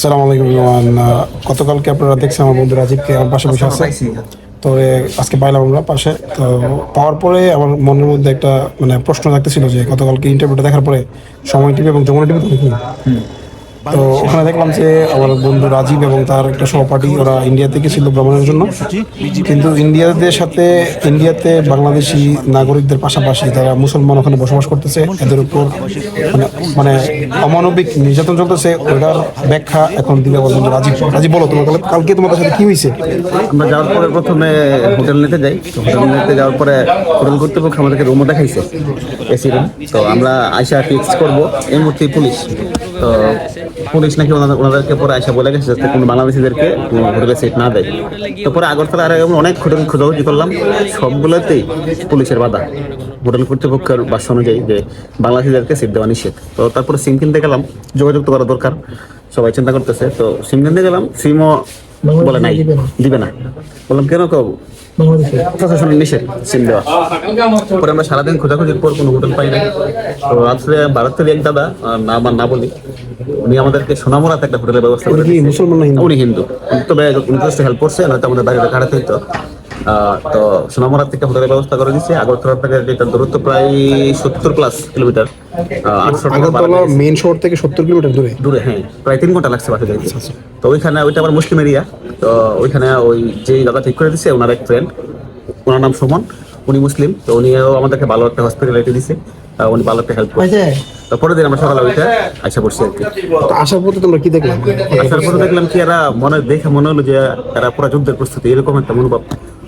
সালাম আলাইকুম গতকালকে আপনারা দেখছেন আমার বন্ধু রাজীবকে আমার পাশে বসে আছে। তো আজকে পাইলাম আমরা পাশে। তো পাওয়ার পরে আমার মনের মধ্যে একটা মানে প্রশ্ন থাকতেছিল যে গতকালকে ইন্টারভিউটা দেখার পরে সময় টিভি এবং যমুনা টিভি তো ওখানে দেখলাম যে আমার বন্ধু রাজীব এবং তার একটা সহপাঠী, ওরা ইন্ডিয়া থেকে ছিল ভ্রমণের জন্য। কিন্তু ইন্ডিয়াদের সাথে ইন্ডিয়াতে বাংলাদেশি নাগরিকদের পাশাপাশি তারা মুসলমান ওখানে বসবাস করতেছে। এদের উপর মানে মানে অমানবিক নির্যাতন চলতেছে। ওটার ব্যাখ্যা এখন দিলে বলবেন রাজীব। রাজীব, বলো তোমার কাল- কালকে তোমাদের সাথে কি হয়েছে? আমরা যাওয়ার পরে প্রথমে হোটেল নিতে যাই। হোটেল নিতে যাওয়ার পরে হোটেল কর্তৃপক্ষ আমাদেরকে রুমও দেখাইছে। এসি রুম তো আমরা আইসা ফিক্স করব। এই মুহূর্তে পুলিশ। তো পুলিশ নাকি ওনাদেরকে পরে আইসা বলে গেছে যাতে কোনো বাংলাদেশিদেরকে হোটেলে সিট না দেয়। তো পরে আগরতলা আর এমন অনেক হোটেল খোঁজাখুঁজি করলাম। সবগুলোতেই পুলিশের বাধা। হোটেল কর্তৃপক্ষের বাসা অনুযায়ী যে বাংলাদেশিদেরকে সিট দেওয়া নিষেধ। তো তারপরে সিম কিনতে গেলাম। যোগাযোগ করা দরকার। সবাই চিন্তা করতেছে। তো সিম কিনতে গেলাম। সিমও বলে নাই দিবে না। বললাম কেন কব প্রশাসনের নিষেধ সিম দেওয়া। পরে আমরা সারাদিন খোঁজাখুঁজির পর কোনো হোটেল পাই না তো রাত্রে ভারতের এক দাদা না আমার না বলি উনি আমাদেরকে সোনামুরাতে একটা হোটেলের ব্যবস্থা করে মুসলমান হিন্দু? উনি হিন্দু। তবে উনি হেল্প করছে নয়তো আমাদের বাড়িতে হইতো আহ, তো সোনামুরা থেকে হোটেলের ব্যবস্থা করে দিচ্ছে আগরতলা থেকে যেটা দূরত্ব প্রায় সত্তর প্লাস কিলোমিটার আটশো আগরতলা নিয়েছে। শহর থেকে সত্তর কিলোমিটার দূরে? দূরে হ্যাঁ প্রায় তিন ঘণ্টা লাগছে বাসে যাইতে। তো ওইখানে ওইটা আবার মুসলিম এরিয়া তো ওইখানে ওই যে দাদা ঠিক করে দিছে ওনার এক ফ্রেন্ড ওনার নাম সুমন উনি মুসলিম। তো উনিও আমাদেরকে ভালো একটা হসপিটালিটি দিছে উনি ভালো একটা হেল্প করছে। তো পরের দিন আমরা সকালে ওইটা আইসা পড়ছি আর কি। তো আসার পথে তোমরা কি দেখলাম আসার পরে দেখলাম কি এরা মনে দেখে মনে হলো যে এরা পুরো যুদ্ধের প্রস্তুতি এরকম একটা মনোভাব।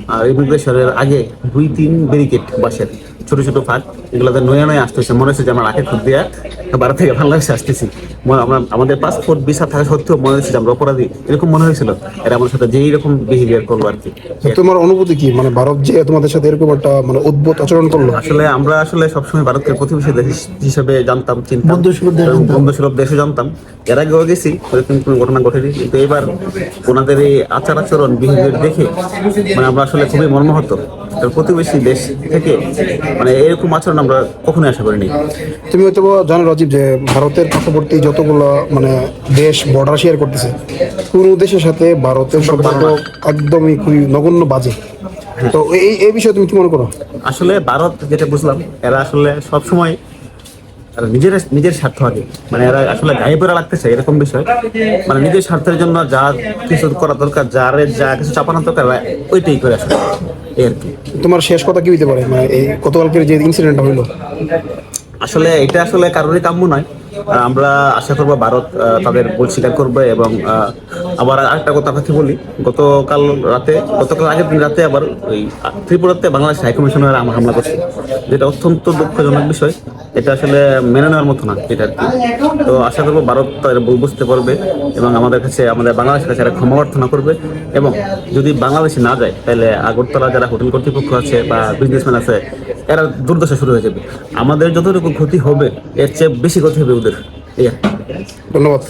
আর ইমিগ্রেশনের আগে দুই তিন ব্যারিকেড বাসের ছোট ছোট ফাঁক এগুলোতে নয়া নয়া আসতেছে। মনে হচ্ছে যে আমরা রাখে খুব দিয়া ভারত থেকে বাংলাদেশে আসতেছি। আমরা আমাদের পাসপোর্ট ভিসা থাকা সত্ত্বেও মনে হচ্ছে যে আমরা অপরাধী। এরকম মনে হয়েছিল। এরা আমার সাথে যেই রকম বিহেভিয়ার করব আর কি। তোমার অনুভূতি কি? মানে ভারত যে তোমাদের সাথে এরকম একটা মানে অদ্ভুত আচরণ করল? আসলে আমরা আসলে সবসময় ভারতকে প্রতিবেশী দেশ হিসেবে জানতাম চিন্তা বন্ধু সুলভ দেশও জানতাম। এর আগেও গেছি কোনো ঘটনা ঘটেনি। কিন্তু এবার ওনাদের এই আচার আচরণ বিহেভিয়ার দেখে মানে আমরা আসলে খুবই মর্মাহত। প্রতিবেশী দেশ থেকে মানে এরকম আচরণ আমরা কখনোই আশা করিনি। তুমি হয়তো জানো রাজীব যে ভারতের পার্শ্ববর্তী যতগুলো মানে দেশ বর্ডার শেয়ার করতেছে কোনো দেশের সাথে ভারতের সম্পর্ক একদমই খুবই নগণ্য বাজে। তো এই এই বিষয়ে তুমি কি মনে করো? আসলে ভারত যেটা বুঝলাম এরা আসলে সব সময় নিজের নিজের স্বার্থ আগে। মানে এরা আসলে গায়ে পড়া লাগতেছে এরকম বিষয়। মানে নিজের স্বার্থের জন্য যা কিছু করা দরকার যার যা কিছু চাপানোর দরকার ওইটাই করে আসলে। এই আর কি। তোমার শেষ কথা কি হইতে পারে? মানে এই গতকালকের যে ইনসিডেন্টটা হলো আসলে এটা আসলে কারোরই কাম্য নয়। আমরা আশা করব ভারত তাদের ভুল স্বীকার করবে এবং আবার আরেকটা কথা আপনাকে বলি। গতকাল রাতে গতকাল আগের দিন রাতে আবার ওই ত্রিপুরাতে বাংলাদেশ হাইকমিশনার আমার হামলা করছে। যেটা অত্যন্ত দুঃখজনক বিষয়। এটা আসলে মেনে নেওয়ার মতো না, এটা আর কি। তো আশা করব ভারত তাদের বুঝতে পারবে এবং আমাদের কাছে, আমাদের বাংলাদেশের কাছে এরা ক্ষমা প্রার্থনা করবে এবং যদি বাংলাদেশে না যায়, তাহলে আগরতলা যারা হোটেল কর্তৃপক্ষ আছে বা বিজনেসম্যান আছে, এরা দুর্দশা শুরু হয়ে যাবে। আমাদের যতটুকু ক্ষতি হবে, এর চেয়ে বেশি ক্ষতি হবে ওদের। ধন্যবাদ।